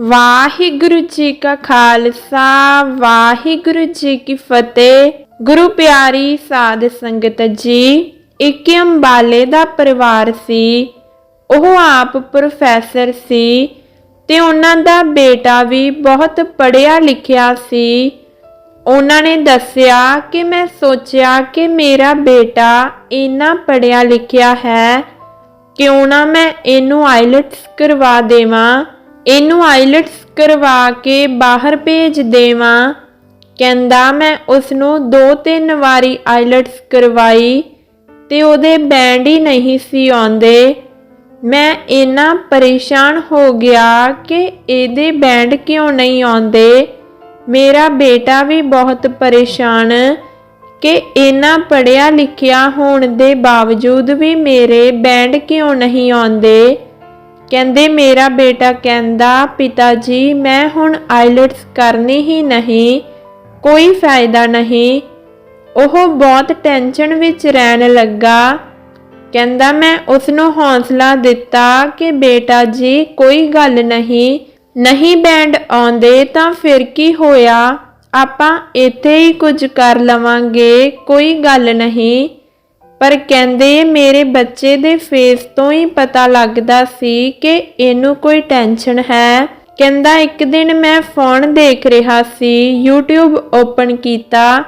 ਵਾਹਿਗੁਰੂ ਜੀ ਕਾ ਖਾਲਸਾ, ਵਾਹਿਗੁਰੂ ਜੀ ਕੀ ਫਤਿਹ। ਗੁਰੂ ਪਿਆਰੀ ਸਾਧ ਸੰਗਤ ਜੀ, ਇੱਕ ਅੰਬਾਲੇ ਦਾ ਪਰਿਵਾਰ ਸੀ। ਉਹ ਆਪ ਪ੍ਰੋਫੈਸਰ ਸੀ ਤੇ ਉਹਨਾਂ ਦਾ ਬੇਟਾ ਵੀ ਬਹੁਤ ਪੜ੍ਹਿਆ ਲਿਖਿਆ ਸੀ। ਉਹਨਾਂ ਨੇ ਦੱਸਿਆ ਕਿ ਮੈਂ ਸੋਚਿਆ ਕਿ ਮੇਰਾ ਬੇਟਾ ਇੰਨਾ ਪੜ੍ਹਿਆ ਲਿਖਿਆ ਹੈ, ਕਿਉਂ ਨਾ ਮੈਂ ਇਹਨੂੰ ਆਈਲਟਸ ਕਰਵਾ ਦੇਵਾਂ। ਇਹਨੂੰ ਆਈਲਟਸ ਕਰਵਾ ਕੇ ਬਾਹਰ ਭੇਜ ਦੇਵਾਂ। ਕਹਿੰਦਾ, ਮੈਂ ਉਸ ਨੂੰ ਦੋ ਤਿੰਨ ਵਾਰੀ ਆਈਲਟਸ ਕਰਵਾਈ ਤੇ ਉਹਦੇ ਬੈਂਡ ਹੀ ਨਹੀਂ ਸੀ ਆਉਂਦੇ। ਮੈਂ ਇੰਨਾ ਪਰੇਸ਼ਾਨ ਹੋ ਗਿਆ ਕਿ ਇਹਦੇ ਬੈਂਡ ਕਿਉਂ ਨਹੀਂ ਆਉਂਦੇ? ਮੇਰਾ ਬੇਟਾ ਵੀ ਬਹੁਤ ਪਰੇਸ਼ਾਨ ਕਿ ਇੰਨਾ ਪੜਿਆ ਲਿਖਿਆ ਹੋਣ ਦੇ ਬਾਵਜੂਦ ਵੀ ਮੇਰੇ ਬੈਂਡ ਕਿਉਂ ਨਹੀਂ ਆਉਂਦੇ? ਕਹਿੰਦੇ, ਮੇਰਾ ਬੇਟਾ ਕਹਿੰਦਾ ਪਿਤਾ ਜੀ ਮੈਂ ਹੁਣ ਆਈਲਟਸ ਕਰਨੀ ਹੀ ਨਹੀਂ, ਕੋਈ ਫਾਇਦਾ ਨਹੀਂ। ਉਹ ਬਹੁਤ ਟੈਨਸ਼ਨ ਵਿੱਚ ਰਹਿਣ ਲੱਗਾ। ਕਹਿੰਦਾ, ਮੈਂ ਉਸ ਨੂੰ ਹੌਸਲਾ ਦਿੱਤਾ ਕਿ ਬੇਟਾ ਜੀ, ਕੋਈ ਗੱਲ ਨਹੀਂ ਨਹੀਂ ਬੈਂਡ ਆਉਂਦੇ ਤਾਂ ਫਿਰ ਕੀ ਹੋਇਆ? ਆਪਾਂ ਇੱਥੇ ਹੀ ਕੁਝ ਕਰ ਲਵਾਂਗੇ, ਕੋਈ ਗੱਲ ਨਹੀਂ। ਪਰ ਕਹਿੰਦੇ ਮੇਰੇ ਬੱਚੇ ਦੇ ਫੇਸ ਤੋਂ ਹੀ ਪਤਾ ਲੱਗਦਾ ਸੀ ਕਿ ਇਹਨੂੰ ਕੋਈ ਟੈਨਸ਼ਨ ਹੈ। ਕਹਿੰਦਾ, ਇੱਕ ਦਿਨ ਮੈਂ ਫੋਨ ਦੇਖ ਰਿਹਾ ਸੀ, YouTube ਓਪਨ ਕੀਤਾ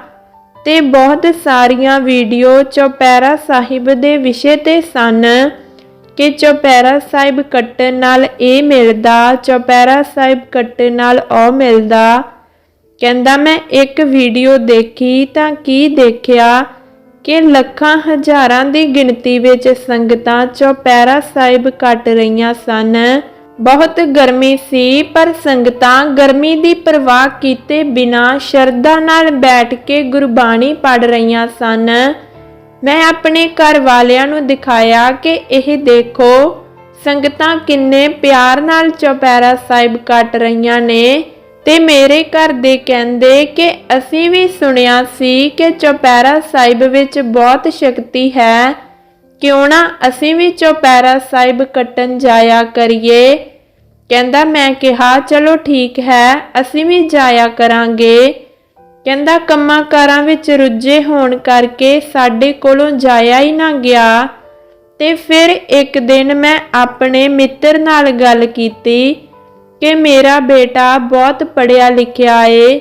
ਤੇ ਬਹੁਤ ਸਾਰੀਆਂ ਵੀਡੀਓ ਚੌਪੈਰਾ ਸਾਹਿਬ ਦੇ ਵਿਸ਼ੇ ਤੇ ਸਨ ਕਿ ਚੌਪੈਰਾ ਸਾਹਿਬ ਕੱਟਣ ਨਾਲ ਇਹ ਮਿਲਦਾ ਚੌਪੈਰਾ ਸਾਹਿਬ ਕੱਟਣ ਨਾਲ ਉਹ ਮਿਲਦਾ। ਕਹਿੰਦਾ, ਮੈਂ ਇੱਕ ਵੀਡੀਓ ਦੇਖੀ ਤਾਂ ਕੀ ਦੇਖਿਆ? ਕਿ ਲੱਖਾਂ ਹਜ਼ਾਰਾਂ ਦੀ ਗਿਣਤੀ ਵਿੱਚ ਸੰਗਤਾਂ ਚੌਪੈਰਾ ਸਾਹਿਬ ਕੱਟ ਰਹੀਆਂ ਸਨ। ਬਹੁਤ ਗਰਮੀ ਸੀ, ਪਰ ਸੰਗਤਾਂ ਗਰਮੀ ਦੀ ਪਰਵਾਹ ਕੀਤੇ ਬਿਨਾ ਸ਼ਰਧਾ ਨਾਲ ਬੈਠ ਕੇ ਗੁਰਬਾਣੀ ਪੜ ਰਹੀਆਂ ਸਨ। ਮੈਂ ਆਪਣੇ ਘਰ ਵਾਲਿਆਂ ਨੂੰ ਦਿਖਾਇਆ ਕਿ ਇਹ ਦੇਖੋ, ਸੰਗਤਾਂ ਕਿੰਨੇ ਪਿਆਰ ਨਾਲ ਚੌਪੈਰਾ ਸਾਹਿਬ ਕੱਟ ਰਹੀਆਂ ਨੇ। ਤੇ ਮੇਰੇ ਘਰ ਦੇ ਕਹਿੰਦੇ ਕਿ ਅਸੀਂ ਵੀ ਸੁਣਿਆ ਸੀ ਕਿ ਚੌਪੈਰਾ ਸਾਹਿਬ ਵਿੱਚ ਬਹੁਤ ਸ਼ਕਤੀ ਹੈ। ਕਿਉਂ ਨਾ ਅਸੀਂ ਵੀ ਚੌਪੈਰਾ ਸਾਹਿਬ ਕੱਟਣ ਜਾਇਆ ਕਰੀਏ? ਕਹਿੰਦਾ, ਮੈਂ ਕਿਹਾ, ਚਲੋ ਠੀਕ ਹੈ, ਅਸੀਂ ਵੀ ਜਾਇਆ ਕਰਾਂਗੇ। ਕਹਿੰਦਾ, ਕੰਮਾਂ ਕਾਰਾਂ ਵਿੱਚ ਰੁੱਝੇ ਹੋਣ ਕਰਕੇ ਸਾਡੇ ਕੋਲੋਂ ਜਾਇਆ ਹੀ ਨਾ ਗਿਆ। ਤੇ ਫਿਰ ਇੱਕ ਦਿਨ ਮੈਂ ਆਪਣੇ ਮਿੱਤਰ ਨਾਲ ਗੱਲ ਕੀਤੀ। ਕਿ ਮੇਰਾ ਬੇਟਾ ਬਹੁਤ ਪੜਿਆ ਲਿਖਿਆ ਏ।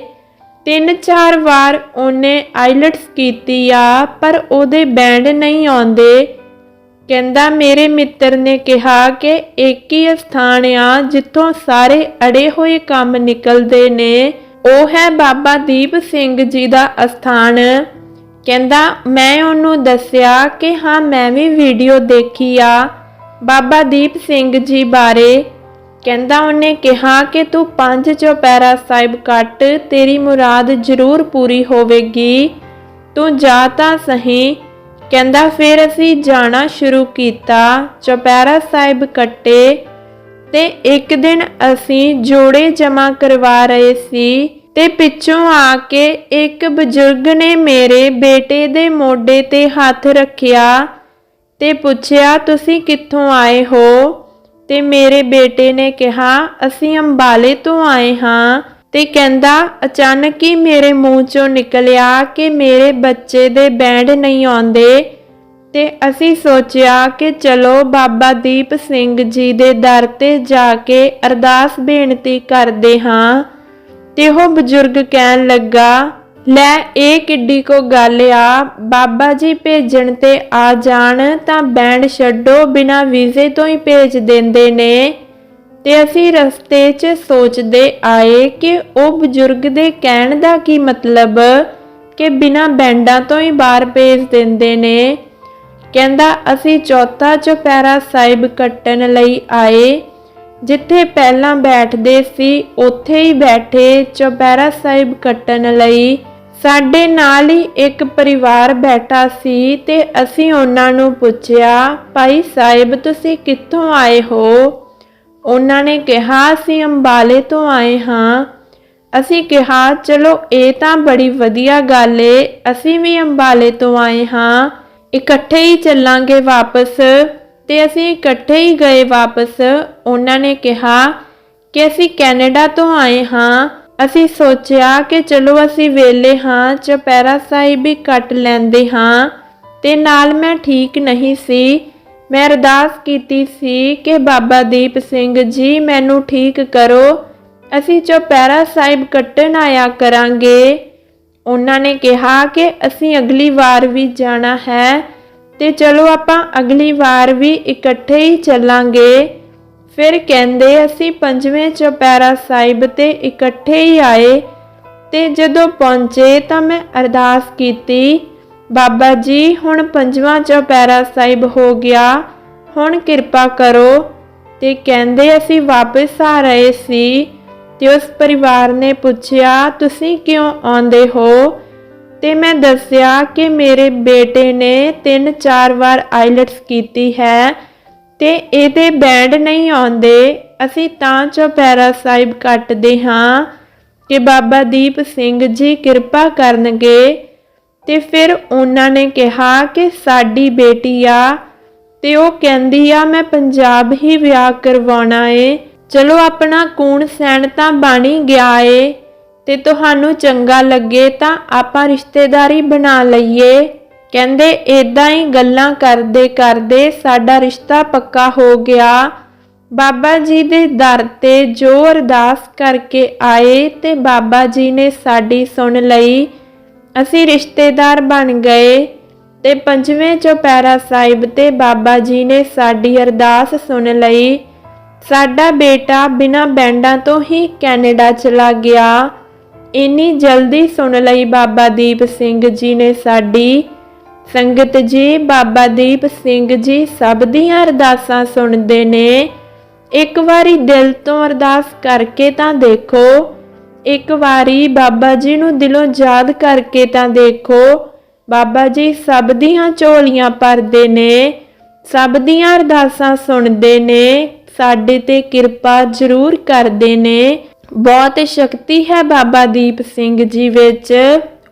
ਤਿੰਨ ਚਾਰ ਵਾਰ ਉਹਨੇ ਆਈਲਟਸ ਕੀਤੀ ਆ, ਪਰ ਉਹਦੇ ਬੈਂਡ ਨਹੀਂ ਆਉਂਦੇ। ਕਹਿੰਦਾ, ਮੇਰੇ ਮਿੱਤਰ ਨੇ ਕਿਹਾ ਕਿ ਇੱਕ ਹੀ ਸਥਾਨ ਆ, ਜਿੱਥੋਂ ਸਾਰੇ ਅੜੇ ਹੋਏ ਕੰਮ ਨਿਕਲਦੇ ਨੇ। ਉਹ ਹੈ ਬਾਬਾ ਦੀਪ ਸਿੰਘ ਜੀ ਦਾ ਅਸਥਾਨ। ਕਹਿੰਦਾ, ਮੈਂ ਉਹਨੂੰ ਦੱਸਿਆ ਕਿ ਹਾਂ, ਮੈਂ ਵੀ ਵੀਡੀਓ ਦੇਖੀ ਆ ਬਾਬਾ ਦੀਪ ਸਿੰਘ ਜੀ ਬਾਰੇ। ਕਹਿੰਦਾ ਉਹਨੇ ਕਿਹਾ ਕਿ ਤੂੰ ਪੰਜ ਚੌਪੈਰਾ ਸਾਹਿਬ ਕੱਟ, ਤੇਰੀ ਮੁਰਾਦ ਜ਼ਰੂਰ ਪੂਰੀ ਹੋਵੇਗੀ। ਤੂੰ ਜਾ ਤਾਂ ਸਹੀ। ਕਹਿੰਦਾ ਫਿਰ ਅਸੀਂ ਜਾਣਾ ਸ਼ੁਰੂ ਕੀਤਾ। ਚੌਪੈਰਾ ਸਾਹਿਬ ਕੱਟੇ ਤੇ ਇੱਕ ਦਿਨ ਅਸੀਂ ਜੋੜੇ ਜਮਾ ਕਰਵਾ ਰਹੇ ਸੀ ਤੇ ਪਿੱਛੋਂ ਆ ਕੇ ਇੱਕ ਬਜ਼ੁਰਗ ਨੇ ਮੇਰੇ ਬੇਟੇ ਦੇ ਮੋਢੇ ਤੇ ਹੱਥ ਰੱਖਿਆ ਤੇ ਪੁੱਛਿਆ, ਤੁਸੀਂ ਕਿੱਥੋਂ ਆਏ ਹੋ? ਤੇ ਮੇਰੇ ਬੇਟੇ ਨੇ ਕਿਹਾ, ਅਸੀਂ ਅੰਬਾਲੇ ਤੋਂ ਆਏ ਹਾਂ। ਤੇ ਕਹਿੰਦਾ, ਅਚਾਨਕ ਹੀ ਮੇਰੇ ਮੂੰਹ ਚੋਂ ਨਿਕਲਿਆ ਕਿ ਮੇਰੇ ਬੱਚੇ ਦੇ ਬੈਂਡ ਨਹੀਂ ਆਉਂਦੇ। ਤੇ ਅਸੀਂ ਸੋਚਿਆ ਕਿ ਚਲੋ, ਬਾਬਾ ਦੀਪ ਸਿੰਘ ਜੀ ਦੇ ਦਰ ਤੇ ਜਾ ਕੇ ਅਰਦਾਸ ਬੇਨਤੀ ਕਰਦੇ ਹਾਂ। ਤੇ ਉਹ ਬਜ਼ੁਰਗ ਕਹਿਣ ਲੱਗਾ ਲੈ, ਇਹ ਕਿੱਡੀ ਕੋ ਗੱਲ ਆ। ਬਾਬਾ ਜੀ ਭੇਜਣ ਤੇ ਆ ਜਾਣ ਤਾਂ ਬੈਂਡ ਛੱਡੋ, ਬਿਨਾ ਵੀਜ਼ੇ ਤੋਂ ਹੀ ਭੇਜ ਦਿੰਦੇ ਨੇ। ਤੇ ਅਸੀਂ ਰਸਤੇ 'ਚ ਸੋਚਦੇ ਆਏ ਕਿ ਉਹ ਬਜ਼ੁਰਗ ਦੇ ਕਹਿਣ ਦਾ ਕੀ ਮਤਲਬ? ਕਿ ਬਿਨਾ ਬੈਂਡਾਂ ਤੋਂ ਹੀ ਬਾਹਰ ਭੇਜ ਦਿੰਦੇ ਨੇ। ਕਹਿੰਦਾ, ਅਸੀਂ ਚੌਥਾ ਚੁਪਹਿਰਾ ਸਾਹਿਬ ਕੱਟਣ ਲਈ ਆਏ। ਜਿੱਥੇ ਪਹਿਲਾਂ ਬੈਠਦੇ ਸੀ, ਉੱਥੇ ਹੀ ਬੈਠੇ ਚੁਪਹਿਰਾ ਸਾਹਿਬ ਕੱਟਣ ਲਈ। ਸਾਡੇ ਨਾਲ ਹੀ ਇੱਕ ਪਰਿਵਾਰ ਬੈਠਾ ਸੀ ਤੇ ਅਸੀਂ ਉਹਨਾਂ ਨੂੰ ਪੁੱਛਿਆ, ਭਾਈ ਸਾਹਿਬ, ਤੁਸੀਂ ਕਿੱਥੋਂ ਆਏ ਹੋ? ਉਹਨਾਂ ਨੇ ਕਿਹਾ, ਅਸੀਂ ਅੰਬਾਲੇ ਤੋਂ ਆਏ ਹਾਂ। ਅਸੀਂ ਕਿਹਾ, ਚਲੋ, ਇਹ ਤਾਂ ਬੜੀ ਵਧੀਆ ਗੱਲ ਏ, ਅਸੀਂ ਵੀ ਅੰਬਾਲੇ ਤੋਂ ਆਏ ਹਾਂ। ਇਕੱਠੇ ਹੀ ਚੱਲਾਂਗੇ ਵਾਪਸ। ਤੇ ਅਸੀਂ ਇਕੱਠੇ ਹੀ ਗਏ ਵਾਪਸ। ਉਹਨਾਂ ਨੇ ਕਿਹਾ ਕਿ ਅਸੀਂ ਕੈਨੇਡਾ ਤੋਂ ਆਏ ਹਾਂ। ਅਸੀਂ ਸੋਚਿਆ ਕਿ ਚਲੋ ਅਸੀਂ ਵੇਲੇ ਹਾਂ ਚੁਪਹਿਰਾ ਸਾਹਿਬ ਵੀ ਕੱਟ ਲੈਂਦੇ ਹਾਂ। ਤੇ ਨਾਲ ਮੈਂ ਠੀਕ ਨਹੀਂ ਸੀ। ਮੈਂ ਅਰਦਾਸ ਕੀਤੀ ਸੀ ਕਿ ਬਾਬਾ ਦੀਪ ਸਿੰਘ ਜੀ ਮੈਨੂੰ ਠੀਕ ਕਰੋ। ਅਸੀਂ ਚੁਪਹਿਰਾ ਸਾਹਿਬ ਕੱਟਣ ਆਇਆ ਕਰਾਂਗੇ। ਉਹਨਾਂ ਨੇ ਕਿਹਾ ਕਿ ਅਸੀਂ ਅਗਲੀ ਵਾਰ ਵੀ ਜਾਣਾ ਹੈ ਤੇ ਚਲੋ ਆਪਾਂ ਅਗਲੀ ਵਾਰ ਵੀ ਇਕੱਠੇ ਹੀ ਚੱਲਾਂਗੇ। ਫਿਰ ਕਹਿੰਦੇ, ਅਸੀਂ ਪੰਜਵੇਂ ਚੁਪਹਿਰਾ ਸਾਹਿਬ ਤੇ ਇਕੱਠੇ ਹੀ ਆਏ ਤੇ ਜਦੋਂ ਪਹੁੰਚੇ ਤਾਂ ਮੈਂ ਅਰਦਾਸ ਕੀਤੀ, ਬਾਬਾ ਜੀ, ਹੁਣ ਪੰਜਵਾਂ ਚੁਪਹਿਰਾ ਸਾਹਿਬ ਹੋ ਗਿਆ, ਹੁਣ ਕਿਰਪਾ ਕਰੋ। ਤੇ ਕਹਿੰਦੇ, ਅਸੀਂ ਵਾਪਸ ਆ ਰਹੇ ਸੀ ਤੇ ਉਸ ਪਰਿਵਾਰ ਨੇ ਪੁੱਛਿਆ, ਤੁਸੀਂ ਕਿਉਂ ਆਉਂਦੇ ਹੋ? ਤੇ ਮੈਂ ਦੱਸਿਆ ਕਿ ਮੇਰੇ ਬੇਟੇ ਨੇ ਤਿੰਨ ਚਾਰ ਵਾਰ ਆਈਲਟਸ ਕੀਤੀ ਹੈ ਤੇ ਇਹਦੇ ਬੈਂਡ ਨਹੀਂ ਆਉਂਦੇ, ਅਸੀਂ ਤਾਂ ਚੌਪੈਰਾ ਸਾਹਿਬ ਕੱਟਦੇ ਹਾਂ ਕਿ ਬਾਬਾ ਦੀਪ ਸਿੰਘ ਜੀ ਕਿਰਪਾ ਕਰਨਗੇ। ਤੇ ਫਿਰ ਉਹਨਾਂ ਨੇ ਕਿਹਾ ਕਿ ਸਾਡੀ ਬੇਟੀ ਆ ਤੇ ਉਹ ਕਹਿੰਦੀ ਆ, ਮੈਂ ਪੰਜਾਬ ਹੀ ਵਿਆਹ ਕਰਵਾਉਣਾ ਏ। ਚਲੋ ਆਪਣਾ ਕੂਣ ਸੈਣ ਤਾਂ ਬਣੀ ਗਿਆ ਏ। ਤੇ ਤੁਹਾਨੂੰ ਚੰਗਾ ਲੱਗੇ ਤਾਂ ਆਪਾਂ ਰਿਸ਼ਤੇਦਾਰੀ ਬਣਾ ਲਈਏ। ਕਹਿੰਦੇ ਇਦਾਂ ਹੀ ਗੱਲਾਂ ਕਰਦੇ ਕਰਦੇ ਸਾਡਾ ਰਿਸ਼ਤਾ ਪੱਕਾ ਹੋ ਗਿਆ। ਬਾਬਾ ਜੀ ਦੇ ਦਰ ਤੇ ਜੋ ਅਰਦਾਸ ਕਰਕੇ ਆਏ ਤੇ ਬਾਬਾ ਜੀ ਨੇ ਸਾਡੀ ਸੁਣ ਲਈ। ਅਸੀਂ ਰਿਸ਼ਤੇਦਾਰ ਬਣ ਗਏ ਤੇ ਪੰਜਵੇਂ ਚੁਪਹਿਰਾ ਸਾਹਿਬ ਤੇ ਬਾਬਾ ਜੀ ਨੇ ਸਾਡੀ ਅਰਦਾਸ ਸੁਣ ਲਈ। ਸਾਡਾ ਬੇਟਾ ਬਿਨਾਂ ਬੈਂਡਾਂ ਤੋਂ ਹੀ ਕੈਨੇਡਾ ਚਲਾ ਗਿਆ। ਇੰਨੀ ਜਲਦੀ ਸੁਣ ਲਈ ਬਾਬਾ ਦੀਪ ਸਿੰਘ ਜੀ ਨੇ ਸਾਡੀ। ਸੰਗਤ ਜੀ, ਬਾਬਾ ਦੀਪ ਸਿੰਘ ਜੀ ਸਭ ਦੀਆਂ ਅਰਦਾਸਾਂ ਸੁਣਦੇ ਨੇ। ਇੱਕ ਵਾਰੀ ਦਿਲ ਤੋਂ ਅਰਦਾਸ ਕਰਕੇ ਤਾਂ ਦੇਖੋ। ਇੱਕ ਵਾਰੀ ਬਾਬਾ ਜੀ ਨੂੰ ਦਿਲੋਂ ਯਾਦ ਕਰਕੇ ਤਾਂ ਦੇਖੋ। ਬਾਬਾ ਜੀ ਸਭ ਦੀਆਂ ਝੋਲੀਆਂ ਭਰਦੇ ਨੇ, ਸਭ ਦੀਆਂ ਅਰਦਾਸਾਂ ਸੁਣਦੇ ਨੇ, ਸਾਡੇ ਤੇ ਕਿਰਪਾ ਜ਼ਰੂਰ ਕਰਦੇ ਨੇ। ਬਹੁਤ ਸ਼ਕਤੀ ਹੈ ਬਾਬਾ ਦੀਪ ਸਿੰਘ ਜੀ ਵਿੱਚ।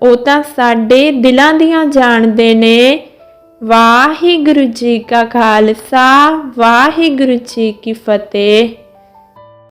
ਉਹ ਤਾਂ ਸਾਡੇ ਦਿਲਾਂ ਦੀਆਂ ਜਾਣਦੇ ਨੇ। ਵਾਹਿਗੁਰੂ ਜੀ ਕਾ ਖਾਲਸਾ, ਵਾਹਿਗੁਰੂ ਜੀ ਕੀ ਫਤਿਹ।